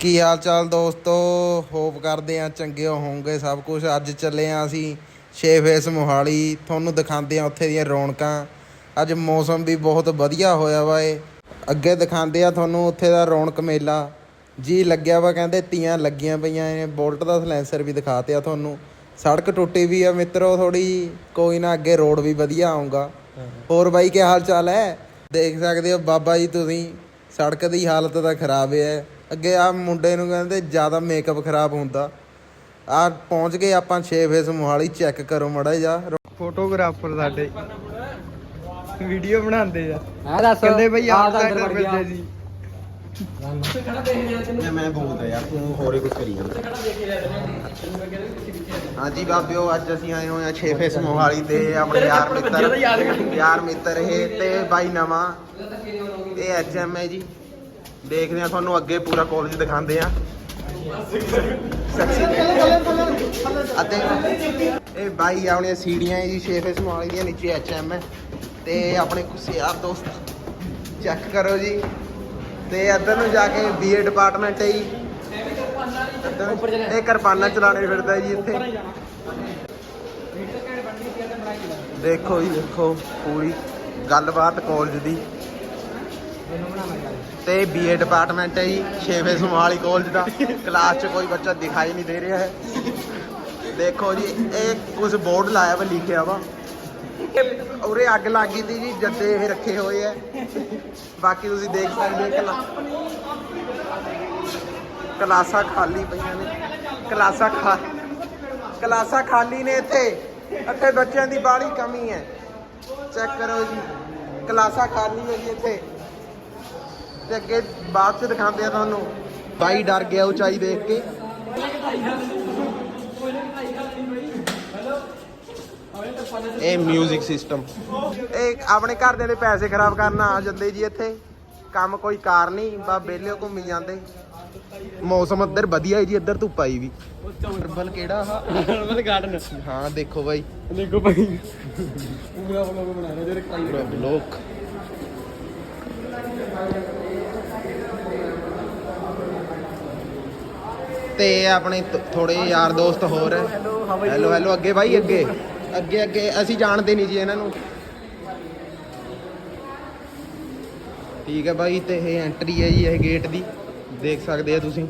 ਕੀ ਹਾਲ ਚਾਲ ਦੋਸਤੋ? ਹੋਪ ਕਰਦੇ ਆ ਚੰਗੇ ਹੋਵੋਗੇ ਸਭ ਕੁਝ ਅੱਜ ਚੱਲੇ ਆ ਅਸੀਂ ਛੇ ਫੇਸ ਮੋਹਾਲੀ। ਤੁਹਾਨੂੰ ਦਿਖਾਉਂਦੇ ਆ ਉੱਥੇ ਦੀਆਂ ਰੌਣਕਾਂ। ਅੱਜ ਮੌਸਮ ਵੀ ਬਹੁਤ ਵਧੀਆ ਹੋਇਆ ਵਾ ਏ। ਅੱਗੇ ਦਿਖਾਉਂਦੇ ਆ ਤੁਹਾਨੂੰ ਉੱਥੇ ਦਾ ਰੌਣਕ ਮੇਲਾ। ਜੀ ਲੱਗਿਆ ਵਾ ਕਹਿੰਦੇ ਤੀਆਂ ਲੱਗੀਆਂ ਪਈਆਂ ਨੇ। ਬੋਲਟ ਦਾ ਸਲੈਂਸਰ ਵੀ ਦਿਖਾਤੇ ਆ ਤੁਹਾਨੂੰ। ਸੜਕ ਟੁੱਟੀ ਵੀ ਆ ਮਿੱਤਰੋ ਥੋੜੀ ਕੋਈ ਨਾ ਅੱਗੇ ਰੋਡ ਵੀ ਵਧੀਆ ਆਊਗਾ। ਹੋਰ ਬਾਈ, ਕੀ ਹਾਲ ਚਾਲ ਹੈ? ਦੇਖ ਸਕਦੇ ਹੋ ਬਾਬਾ ਜੀ ਤੁਸੀਂ। ਸੜਕ ਦੀ ਹਾਲਤ ਤਾਂ ਖਰਾਬ ਹੈ ਅੱਗੇ ਆ ਮੁੰਡੇ ਨੂੰ ਕਹਿੰਦੇ ਜ਼ਿਆਦਾ ਮੇਕਅਪ ਖਰਾਬ ਹੁੰਦਾ। ਆ ਪਹੁੰਚ ਗਏ ਆਪਾਂ 6 ਫੇਸ ਮੋਹਾਲੀ ਚੈੱਕ ਕਰੋ ਮੜਾ ਜਾ ਫੋਟੋਗ੍ਰਾਫਰ ਸਾਡੇ। ਵੀਡੀਓ ਬਣਾਉਂਦੇ ਆ। ਹਾਂ ਦੱਸ। ਕਹਿੰਦੇ ਬਈ ਵੜ ਗਿਆ। ਕਰਦੇ ਜੀ ਮੈਂ ਬੋਲਦਾ ਯਾਰ ਤੂੰ ਹੋਰੇ ਕੁਝ ਕਰੀ ਜਾਂਦਾ। ਹਾਂਜੀ ਬਾਬਿਓ ਅੱਜ ਅਸੀਂ ਆਏ ਹੋਏ ਆ 6 ਫੇਸ ਮੋਹਾਲੀ ਤੇ ਆਪਣੇ ਯਾਰ ਮਿੱਤਰ ਯਾਰ ਮਿੱਤਰ ਇਹ ਤੇ ਬਾਈ ਨਵਾਂ। ਇਹ ਐਚਐਮ ਹੈ ਜੀ। ਦੇਖਦੇ ਆ ਤੁਹਾਨੂੰ ਅੱਗੇ ਪੂਰਾ ਕਾਲਜ ਦਿਖਾਉਂਦੇ ਆ ਅਤੇ ਇਹ ਬਾਈ ਆਪਣੀਆਂ ਸੀੜੀਆਂ ਜੀ 6 ਫੇਸ ਮੋਹਾਲੀ ਦੀਆਂ, ਨੀਚੇ ਐਚਐਮ ਹੈ। ਤੇ ਆਪਣੇ ਕੁਛ ਯਾਰ ਦੋਸਤ ਚੈੱਕ ਕਰੋ ਜੀ। ਤੇ ਇੱਧਰ ਨੂੰ ਜਾ ਕੇ ਬੀਏ ਡਿਪਾਰਟਮੈਂਟ ਹੈ ਜੀ। ਇੱਧਰ ਇਹ ਕਿਰਪਾਨਾ ਚਲਾਣੇ ਫਿਰਦਾ ਜੀ ਇੱਥੇ। ਦੇਖੋ ਜੀ, ਦੇਖੋ, ਪੂਰੀ ਗੱਲਬਾਤ ਕਾਲਜ ਦੀ। ਤੇ ਬੀਏ ਡਿਪਾਰਟਮੈਂਟ ਹੈ ਜੀ 6 ਫੇਸ ਮੋਹਾਲੀ ਕਾਲਜ ਦਾ। ਕਲਾਸ 'ਚ ਕੋਈ ਬੱਚਾ ਦਿਖਾਈ ਨਹੀਂ ਦੇ ਰਿਹਾ ਹੈ। ਦੇਖੋ ਜੀ, ਇਹ ਕੁਝ ਬੋਰਡ ਲਾਇਆ ਵਾ, ਲਿਖਿਆ ਵਾ। ਉਰੇ ਅੱਗ ਲੱਗ ਗਈ ਤੀ ਜੀ ਜੱਦੇ ਇਹ ਰੱਖੇ ਹੋਏ ਐ ਬਾਕੀ ਤੁਸੀਂ ਦੇਖ ਸਕਦੇ ਹੋ, ਕਲਾ ਕਲਾਸਾਂ ਖਾਲੀ ਪਈਆਂ ਨੇ। ਕਲਾਸਾਂ ਖਾ ਕਲਾਸਾਂ ਖਾਲੀ ਨੇ ਇੱਥੇ। ਇੱਥੇ ਬੱਚਿਆਂ ਦੀ ਬਾਹਲੀ ਕਮੀ ਹੈ। ਚੈੱਕ ਕਰੋ ਜੀ। ਕਲਾਸਾਂ ਖਾਲੀ ਹੈ ਜੀ ਇੱਥੇ। ਤੇ ਅੱਗੇ ਬਾਅਦ ਚ ਦਿਖਾਉਂਦੇ ਆ ਤੁਹਾਨੂੰ। ਬਾਈ ਡਰ ਗਿਆ ਉਚਾਈ ਦੇਖ ਕੇ। ਇਹ 뮤직 ਸਿਸਟਮ ਇਹ ਆਪਣੇ ਘਰਦਿਆਂ ਦੇ ਪੈਸੇ ਖਰਾਬ ਕਰਨ ਆ ਜਾਂਦੇ ਜੀ ਇੱਥੇ। ਕੰਮ ਕੋਈ ਕਾਰ ਨਹੀਂ ਬਾ ਵਿਹਲੇ ਘੁੰਮੀ ਜਾਂਦੇ। ਮੌਸਮ ਇੱਧਰ ਵਧੀਆ ਹੈ ਜੀ ਇੱਧਰ ਧੁੱਪ ਆਈ ਵੀ। ਹਰਬਲ ਕਿਹੜਾ ਆ? ਮਤਲਬ ਗਾਰਡਨ ਹਾਂ ਦੇਖੋ ਬਾਈ। ਦੇਖੋ ਭਾਈ। ਪੂਰਾ ਵਲੋਗ ਬਣਾ ਰਹੇ ਜਿਹੜੇ ਖਾਈ ਲੋਕ। ਤੇ ਆਪਣੇ ਥੋੜੇ ਯਾਰ ਦੋਸਤ ਹੋਰ ਹੈਲੋ ਹੈਲੋ ਅੱਗੇ ਬਾਈ ਅੱਗੇ। ਅੱਗੇ ਅੱਗੇ ਅਸੀਂ ਜਾਣਦੇ ਨਹੀਂ ਜੀ ਇਹਨਾਂ ਨੂੰ। ਠੀਕ ਹੈ ਬਾਈ ਤੇ ਇਹ ਐਂਟਰੀ ਹੈ ਜੀ ਇਹ ਗੇਟ ਦੀ। ਦੇਖ ਸਕਦੇ ਆ ਤੁਸੀਂ।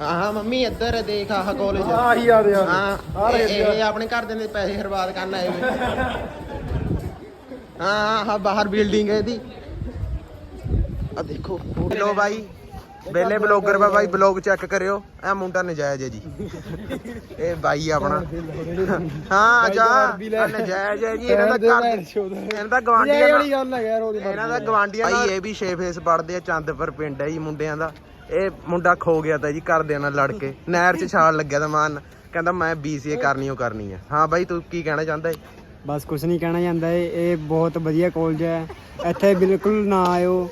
ਹਾਂ ਹਾਂ ਮੰਮੀ ਇੱਧਰ ਦੇਖ ਆਹ ਕਾਲਜ ਆਹੀ ਆ ਰਿਹਾ। ਹਾਂ ਇਹ- ਇਹ ਆਪਣੇ ਘਰਦਿਆਂ ਦੇ ਪੈਸੇ ਬਰਬਾਦ ਕਰਨ ਆਏ ਹੋਏ। ਹਾਂ ਹਾਂ ਹਾਂ ਬਾਹਰ ਬਿਲਡਿੰਗ ਹੈ ਇਹਦੀ। ਆ ਦੇਖੋ। ਲੋ ਬਾਈ ਬੇਲੇ ਬਲੌਗਰ ਬਾ ਬਾਈ ਬਲੌਗ ਚੈੱਕ ਕਰਿਓ। ਇਹ ਮੁੰਡਾ ਨਜਾਇਜ਼ ਹੈ ਜੀ। ਇਹ ਬਾਈ ਆਪਣਾ। ਹਾਂ ਜਾ। ਨਜਾਇਜ਼ ਹੈ ਜੀ ਇਹਨਾਂ ਦਾ ਘਰ ਇਹਨਾਂ ਦਾ ਗਵਾਂਢੀਆਂ ਵਾਲੀ ਗੱਲ ਹੈ ਯਾਰ ਉਹਦੀ ਇਹਨਾਂ ਦਾ ਗਵਾਂਢੀਆਂ ਨਾਲ ਇਹ ਵੀ ਛੇ ਫੇਸ ਪੜਦੇ ਆ ਚੰਦਪੁਰ ਪਿੰਡ ਹੈ ਜੀ ਮੁੰਡਿਆਂ ਦਾ। ਇਹ ਮੁੰਡਾ ਖੋ ਗਿਆ ਤਾਂ ਜੀ ਘਰਦਿਆਂ ਨਾਲ ਲੜ ਕੇ। ਨਹਿਰ 'ਚ ਛਾਲ ਲੱਗਿਆ ਤਾਂ ਮਾਨ। ਕਹਿੰਦਾ ਮੈਂ BCA ਕਰਨੀ ਓ ਕਰਨੀ ਹੈ ਹਾਂ ਬਾਈ ਤੂੰ ਕੀ ਕਹਿਣਾ ਚਾਹੁੰਦਾ ਹੈ ਬਸ ਕੁਝ ਨਹੀਂ ਕਹਿਣਾ ਜਾਂਦਾ ਇਹ ਇਹ ਬਹੁਤ ਵਧੀਆ ਕਾਲਜ ਹੈ। ਇੱਥੇ ਬਿਲਕੁਲ ਨਾ ਆਇਓ।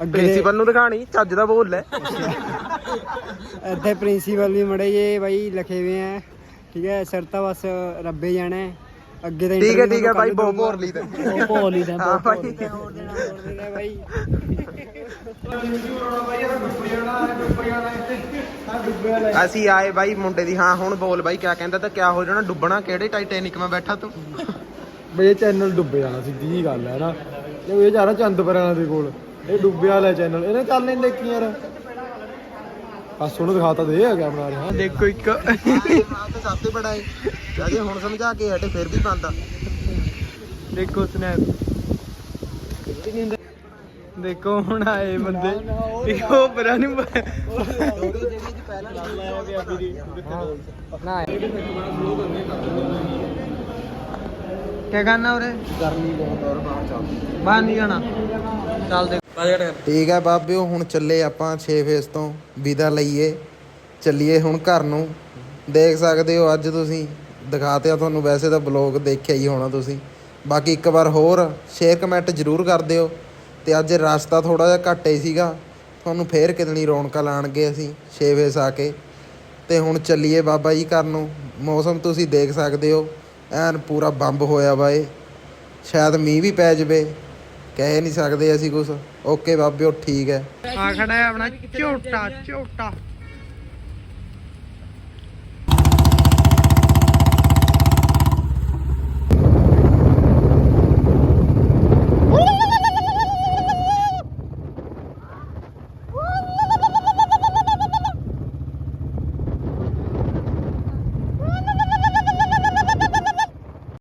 ਪ੍ਰਿੰਸੀਪਲ ਨੂੰ ਦਿਖਾਣੀ ਚੱਜ ਦਾ ਬੋਲ ਲੈ ਇੱਥੇ ਪ੍ਰਿੰਸੀਪਲ ਵੀ ਮੜੇ ਜੇ ਬਾਈ ਲਿਖੇ ਹੋਏ ਹੈ ਠੀਕ ਹੈ ਸਿਰ ਤਾਂ ਬਸ ਰੱਬੇ ਜਾਣਾ। ਹੈ। ਅੱਗੇ ਤਾਂ ਠੀਕ ਹੈ interview ਠੀਕ ਹੈ ਬਾਈ ਕੱਲ੍ਹ ਬਹੁਤ। ਭੋਰ ਲਈ ਤਾਂ। ਬਹੁਤ ਭੋਰ ਲਈ ਤਾਂ ਹਾਂ ਬਾਈ। ਹੋਰ ਦੇਣਾ ਹੋਰ ਦੇਣਾ ਬਾਈ। ਅਸੀਂ ਆਏ ਬਾਈ ਮੁੰਡੇ ਦੀ ਹਾਂ ਹੁਣ ਬੋਲ ਬਾਈ ਕਿਆ ਕਹਿੰਦਾ ਤਾਂ ਕਿਆ ਹੋ ਜਾਣਾ ਡੁੱਬਣਾ ਕਿਹੜੇ ਟਾਈਟੈਨਿਕ ਮੈਂ ਬੈਠਾ ਤੂੰ? ਬਈ ਇਹ ਚੈਨਲ ਡੁੱਬੇ ਜਾਣਾ ਸਿੱਧੀ ਜੀ ਗੱਲ ਹੈ ਨਾ। ਇਹ ਇਹ ਜਾ ਰਿਹਾ ਚੰਦਪੁਰਾਂ ਦੇ ਕੋਲ। ਇਹ ਡੁੱਬੇ ਵਾਲਾ ਚੈਨਲ ਇਹਨੇ ਚੱਲ ਨਹੀਂ ਦੇਖੀ ਯਾਰ। ਆ ਸੁਣ ਦਿਖਾਤਾ ਦੇ ਆ ਗਿਆ ਬਣਾ ਰਿਹਾ ਦੇਖੋ ਇੱਕ। ਤਾਂ ਸਭ ਤੋਂ ਬੜਾ ਹੈ ਚਾਹੇ ਹੁਣ ਸਮਝਾ ਕੇ ਹਟੇ ਫਿਰ ਵੀ ਪਾਉਂਦਾ ਦੇਖੋ ਸਨੈਪ ਦੇਖੋ ਹੁਣ ਆਏ ਬੰਦੇ। ਦੇਖੋ ਪਰਾਂ ਨੂੰ ਕੀ ਕਰਨਾ ਉਰੇ? ਗਰਮੀ ਬਹੁਤ ਔਰ ਬਾਹਰ ਚੱਲਦੀ ਬਾਹਰ ਨਹੀਂ ਜਾਣਾ। ਚੱਲ ਦੇ। ਠੀਕ ਹੈ ਬਾਬਿਓ ਹੁਣ ਚੱਲੇ ਆਪਾਂ 6 ਫੇਸ ਤੋਂ ਵਿਦਾ ਲਈਏ। ਚੱਲੀਏ ਹੁਣ ਘਰ ਨੂੰ। ਦੇਖ ਸਕਦੇ ਹੋ ਅੱਜ ਤੁਸੀਂ। ਦਿਖਾਤੇ ਆ ਤੁਹਾਨੂੰ ਵੈਸੇ ਤਾਂ ਬਲੌਗ ਦੇਖਿਆ ਹੀ ਹੋਣਾ ਤੁਸੀਂ। ਬਾਕੀ ਇੱਕ ਵਾਰ ਹੋਰ ਸ਼ੇਅਰ ਕਮੈਂਟ ਜ਼ਰੂਰ ਕਰ ਦਿਓ। ਤੇ ਅੱਜ ਰਸਤਾ ਥੋੜਾ ਜਿਹਾ ਘੱਟ ਹੀ ਸੀਗਾ। ਤੁਹਾਨੂੰ ਫੇਰ ਕਿਤਨੀ ਰੌਣਕਾਂ ਲਾਣਗੇ ਅਸੀਂ 6 ਫੇਸ ਆ ਕੇ। ਤੇ ਹੁਣ ਚੱਲੀਏ ਬਾਬਾ ਜੀ ਘਰ ਨੂੰ। ਮੌਸਮ ਤੁਸੀਂ ਦੇਖ ਸਕਦੇ ਹੋ। ਐਨ ਪੂਰਾ ਬੰਬ ਹੋਇਆ ਵਾ ਇਹ। ਸ਼ਾਇਦ ਮੀਂਹ ਵੀ ਪੈ ਜਵੇ। ਕਹਿ ਨਹੀਂ ਸਕਦੇ ਅਸੀਂ ਕੁਝ ਓਕੇ ਬਾਬਿਓ, ਠੀਕ ਹੈ। ਆ ਖੜਾ ਹੈ ਆਪਣਾ ਝੋਟਾ ਝੋਟਾ।